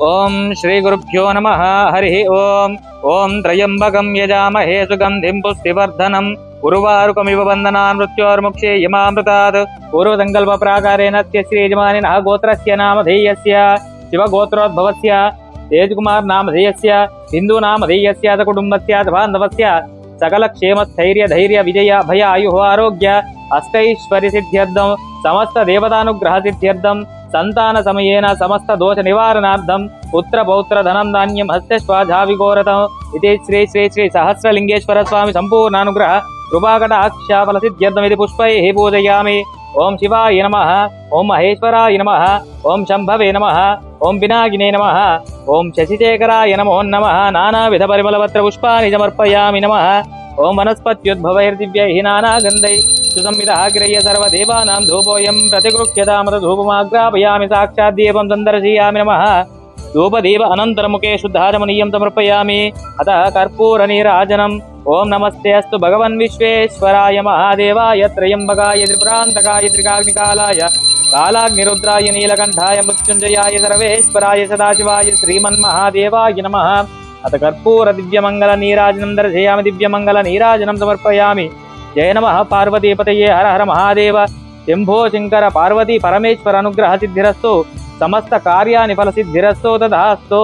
ओम श्री गुरुभ्यो नम, हरि ओम। ओम त्रयंबक यजामहे सुगंधि पुष्टिवर्धनम् उर्वारुकमिव वंदना मृत्योर्मुक्षे यमामृतात्। पूर्वसङ्कल्पप्राकारेण अस्य श्रीयजमानिनः गोत्रस्य नामधेयस्य शिवगोत्रोद्भवस्य, तेजकुमार बांधव से सकल क्षेम च धैर्य विजय भय आयु आरोग्य। अष्टैश्वर्यसिद्ध्यर्थं समस्तदेवतानुग्रहसिद्ध्यर्थं సంతాన సమయేన సమస్త దోష నివారణార్థం పుత్ర పౌత్ర ధనం ధాన్యం హస్తస్వాజావిఘోరతం ఇది శ్రీ శ్రీ శ్రీ సహస్రలింగేశ్వర స్వామి సంపూర్ణానుగ్రహ కృపాకటాక్షాఫల సిద్ధ్యర్థం ఇది పుష్పై పూజయామి. ఓం శివాయ నమ. ఓం మహేశ్వరాయ నమ. ఓం శంభవే నమ. ఓం పినాకినే నమ. ఓం శశిశేఖరాయ నమో నమ. నానావిధ పరిమళపత్ర పుష్పాని సమర్పయామి నమ. ఓం వనస్పత్యుద్భవైర్దివ్యై నానాగంధై సుసంవిధాగ్రయ్య సర్వదేవానాం ధూపోయం ప్రతిగృహ్యతామత ధూపమాగ్రాపయామి సాక్షాత్ సందర్శయామి నమః. ధూపదీప అనంతరముఖే శుద్ధాచమనీయం సమర్పయామి. అత కర్పూర నీరాజనం ఓం నమస్తే అస్తు భగవన్ విశ్వేశ్వరాయ మహాదేవాయ త్రయంబకాయ త్రిపురాంతకాయ త్రికాగ్నికాలాయ కాలాగ్నిరుద్రాయ నీలకంఠాయ మృత్యుంజయాయ సర్వేశ్వరాయ సదాశివాయ శ్రీమన్మహాదేవాయ నమ. అత కర్పూర దివ్యమంగళ నీరాజనం దర్శయామి దివ్యమంగళ నీరాజనం సమర్పయామి. జయ నమ పార్వతీపతయే హర హర మహాదేవ. శంభో శంకర పార్వతీ పరమేశ్వర అనుగ్రహ సిద్ధిరస్తు సమస్త కార్యాని ఫల సిద్ధిరస్తో తదాస్తు.